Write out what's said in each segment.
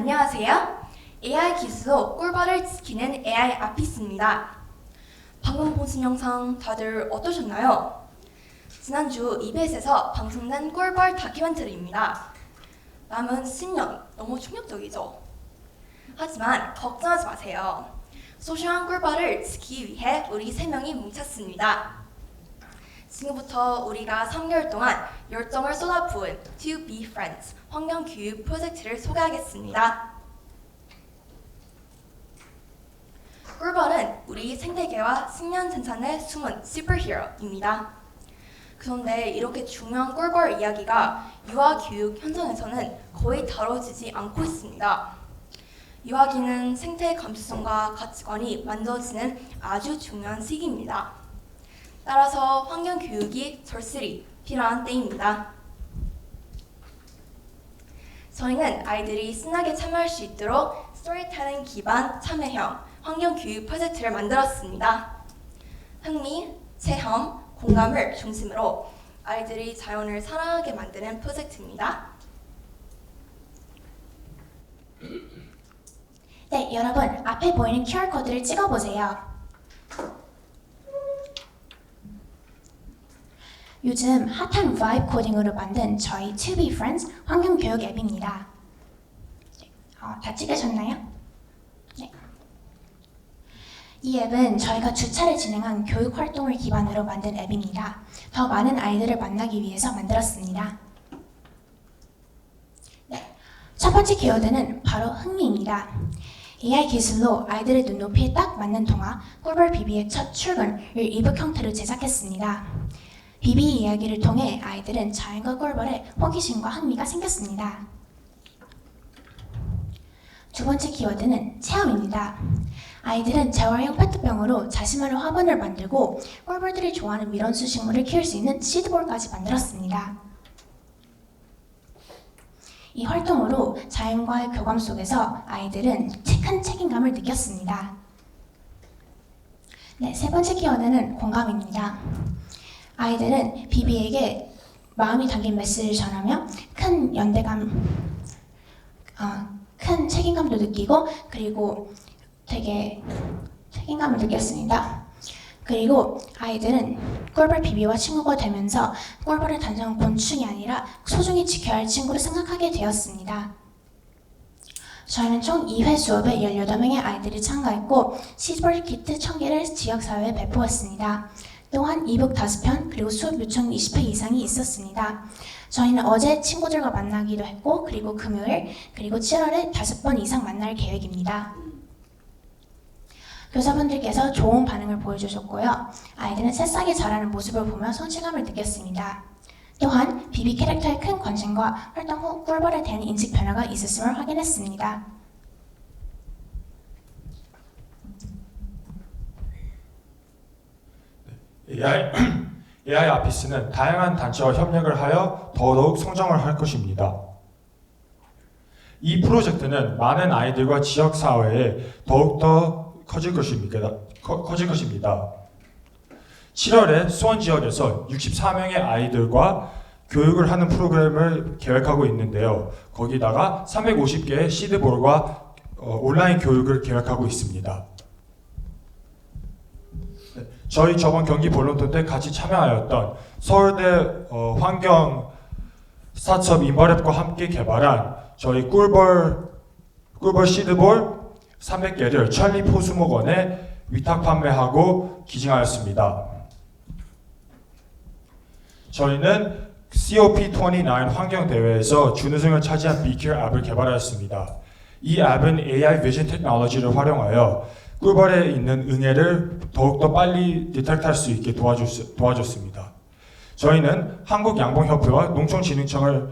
안녕하세요. AI 기술로 꿀벌을 지키는 AI 아피스입니다. 방금 보신 영상 다들 어떠셨나요? 지난주 EBS에서 방송된 꿀벌 다큐멘터리입니다. 남은 10년 너무 충격적이죠? 하지만 걱정하지 마세요. 소중한 꿀벌을 지키기 위해 우리 세 명이 뭉쳤습니다. 지금부터 우리가 3개월 동안 열정을 쏟아부은 To Be Friends 환경교육 프로젝트를 소개하겠습니다. 꿀벌은 우리 생태계와 식량 생산의 숨은 슈퍼히어로입니다. 그런데 이렇게 중요한 꿀벌 이야기가 유아 교육 현장에서는 거의 다뤄지지 않고 있습니다. 유아기는 생태 감수성과 가치관이 만들어지는 아주 중요한 시기입니다. 따라서 환경 교육이 절실히 필요한 때입니다. 저희는 아이들이 신나게 참여할 수 있도록 스토리텔링 기반 참여형 환경 교육 프로젝트를 만들었습니다. 흥미, 체험, 공감을 중심으로 아이들이 자연을 사랑하게 만드는 프로젝트입니다. 네, 여러분 앞에 보이는 QR 코드를 찍어보세요. 요즘 핫한 바이브 코딩으로 만든 저희 To Be Friends 환경교육 앱입니다. 네, 어, 다 찍으셨나요? 네. 이 앱은 저희가 주차를 진행한 교육 활동을 기반으로 만든 앱입니다. 더 많은 아이들을 만나기 위해서 만들었습니다. 네, 첫 번째 키워드는 바로 흥미입니다. AI 기술로 아이들의 눈높이에 딱 맞는 동화 꿀벌 비비의 첫 출근을 이북 형태로 제작했습니다. 비비 이야기를 통해 아이들은 자연과 꿀벌에 호기심과 흥미가 생겼습니다. 두 번째 키워드는 체험입니다. 아이들은 재활용 페트병으로 자신만의 화분을 만들고 꿀벌들이 좋아하는 밀원수 식물을 키울 수 있는 시드볼까지 만들었습니다. 이 활동으로 자연과의 교감 속에서 아이들은 큰 책임감을 느꼈습니다. 네, 세 번째 키워드는 공감입니다. 아이들은 비비에게 마음이 담긴 메시지를 전하며 큰 연대감, 어, 큰 책임감도 느끼고 그리고 되게 책임감을 느꼈습니다. 그리고 아이들은 꿀벌 비비와 친구가 되면서 꿀벌은 단순한 곤충이 아니라 소중히 지켜야 할 친구를 생각하게 되었습니다. 저희는 총 2회 수업에 18명의 아이들이 참가했고 시즈벌 키트 1000개를 지역사회에 배포했습니다. 또한 이북 5편 그리고 수업 요청 20회 이상이 있었습니다. 저희는 어제 친구들과 만나기도 했고 그리고 금요일 그리고 7월에 5번 이상 만날 계획입니다. 교사분들께서 좋은 반응을 보여주셨고요. 아이들은 새싹이 자라는 모습을 보며 성취감을 느꼈습니다. 또한 비비 캐릭터의 큰 관심과 활동 후 꿀벌에 대한 인식 변화가 있었음을 확인했습니다. AI, AI 아피스는 다양한 단체와 협력을 하여 더더욱 성장을 할 것입니다. 이 프로젝트는 많은 아이들과 지역 사회에 더욱더 커질 것입니다. 커, 커질 것입니다. 7월에 수원 지역에서 64명의 아이들과 교육을 하는 프로그램을 계획하고 있는데요. 거기다가 350개의 시드볼과 어, 온라인 교육을 계획하고 있습니다. 저희 저번 경기 본론토 때 같이 참여하였던 서울대 어, 환경 스타트업 인바랩과 함께 개발한 저희 꿀벌 꿀벌 시드볼 300개를 천리 포수목원에 위탁 판매하고 기증하였습니다. 저희는 COP29 환경 대회에서 준우승을 차지한 비키어 앱을 개발하였습니다. 이 앱은 AI 비전 테크놀로지를 활용하여 꿀벌에 있는 응애를 더욱더 빨리 디텍트할 수 있게 도와줬, 도와줬습니다. 저희는 한국양봉협회와 농촌진흥청이랑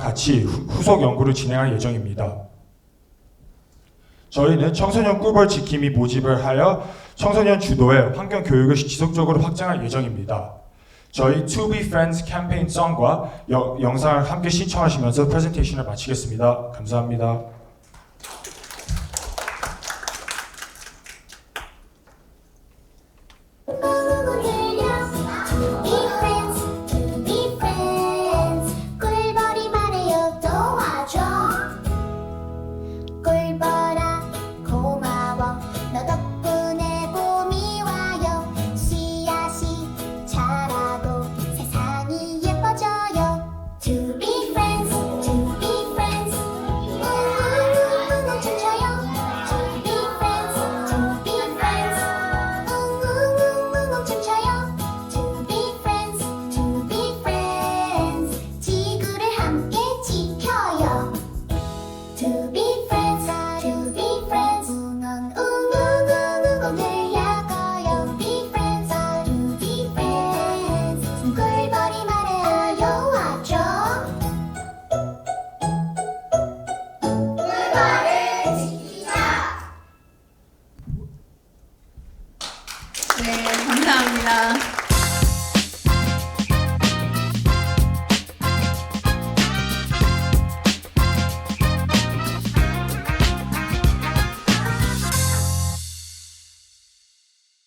같이 후- 후속 연구를 진행할 예정입니다. 저희는 청소년 꿀벌 지킴이 모집을 하여 청소년 주도의 환경 교육을 지속적으로 확장할 예정입니다. 저희 To Be Friends 캠페인 송과 여- 영상을 함께 신청하시면서 프레젠테이션을 마치겠습니다. 감사합니다. to be friends.